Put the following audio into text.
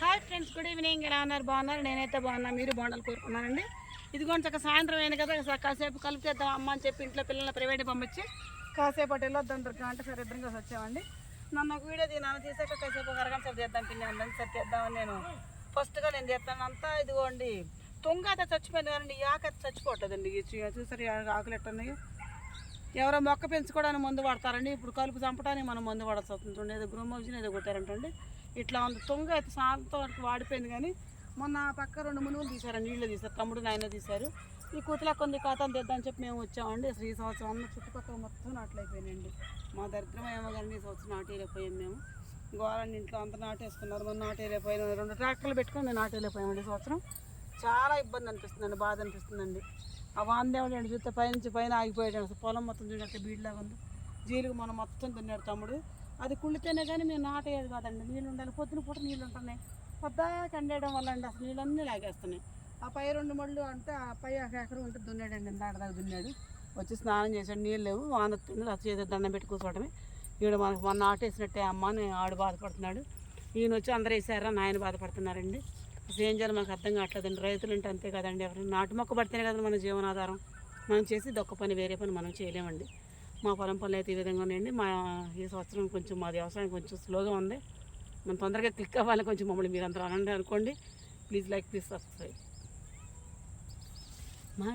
Hi friends good evening. ఎలా ఉన్నారు? బాగున్నారు? నేనైతే బాగున్నా. మీరు బాగుండాలి కోరుకున్నానండి ఇదిగోండి చక్క సాయంత్రం అయిన కదా సార్ కాసేపు కలిపేద్దాం అమ్మ అని చెప్పి ఇంట్లో పిల్లల్ని ప్రైవేట్ పంపించి కాసేపు అటు వెళ్ళొద్దాం అంటే సరే ఇద్దరం కలిసి వచ్చామండి. నన్ను ఒక వీడియో తీనాను తీసాక కాసేపు ఒక అరగంట సేపు చేద్దాం పిన్ని ఉందని సరే చేద్దామని నేను ఫస్ట్గా నేను చేస్తాను. అంతా ఇదిగోండి తుంగ అయితే చచ్చిపోయింది కానీ ఈ ఆకు చచ్చిపోతుందండి చూసారు ఆకులు ఎట్టున్నాయి ఎవరో మొక్క పెంచుకోవడానికి మందు వాడతారండి. ఇప్పుడు కలుపు చంపడానికి మనం మందు వాడాల్సి వస్తుంది ఏదో గ్రోమోజిన్ ఏదో కొట్టారంటండి. ఇట్లా ఉంది. తుంగ అయితే సాయంత్రం వరకు వాడిపోయింది కానీ మొన్న ఆ పక్క రెండు మునుగులు తీశారు నీళ్ళు తీశారు. తమ్ముడు నాయన తీశారు. ఈ కూతుల కొన్ని ఖాతాను తెద్దామని చెప్పి మేము వచ్చామండి. అసలు ఈ సంవత్సరం అన్న చుట్టుపక్కల మొత్తం నాట్లయిపోయినాయండి మా దరిద్రం ఏమో కానీ ఈ సంవత్సరం నాటేయలేకపోయాం మేము. గోవాలని ఇంట్లో అంతా నాటేసుకున్నారు. మొన్న నాటేయలేకపోయినా. రెండు ట్రాక్టర్లు పెట్టుకొని మేము నాటేయలేకపోయామండి ఈ సంవత్సరం. చాలా ఇబ్బంది అనిపిస్తుందండి బాధ అనిపిస్తుందండి. ఆ వాందేవుడు అండి చూస్తే పైనుంచి పైన ఆగిపోయాడు అసలు పొలం మొత్తం చూడండి బీడ్లాగా ఉంది. జీలుగు మనం మొత్తం తిన్నాడు తమ్ముడు. అది కుళ్ళితేనే కానీ మేము నాటేయదు కాదండి నీళ్ళు ఉండాలి పొద్దున పూట నీళ్ళు ఉంటున్నాయి. పొద్దాక అండేయడం వల్ల అండి అసలు నీళ్ళన్నీ లాగేస్తున్నాయి. ఆ పై రెండు మళ్ళు అంటే ఆ పై ఒక ఎకరం ఉంటే దున్నాడండి ఇంత దున్నాడు. వచ్చి స్నానం చేశాడు నీళ్ళు లేవు వాన వస్తుంది అది దండం పెట్టి కూర్చోవడమే. ఈడ మనకు మొన్న ఆటేసినట్టే అమ్మ అని ఆడు బాధపడుతున్నాడు. ఈయన వచ్చి అందరూ వేసారా నాయన బాధపడుతున్నారండి. అసలు ఏం చేయాలి మనకు అర్థం కావట్లేదండి. రైతులు అంటే అంతే కదండి ఎవరైనా నాటు మొక్క పడితేనే కదా మన జీవనాధారం. మనం చేసి దొక్క పని వేరే పని మనం చేయలేమండి. మా పొలం పనులు అయితే ఈ విధంగా ఉన్నాయండి మా ఈ సంవత్సరం కొంచెం మా వ్యవసాయం కొంచెం స్లోగా ఉంది. మనం తొందరగా క్లిక్ అవ్వాలి. కొంచెం మమ్మల్ని మీరు అందరూ అనండి అనుకోండి. Please like please subscribe.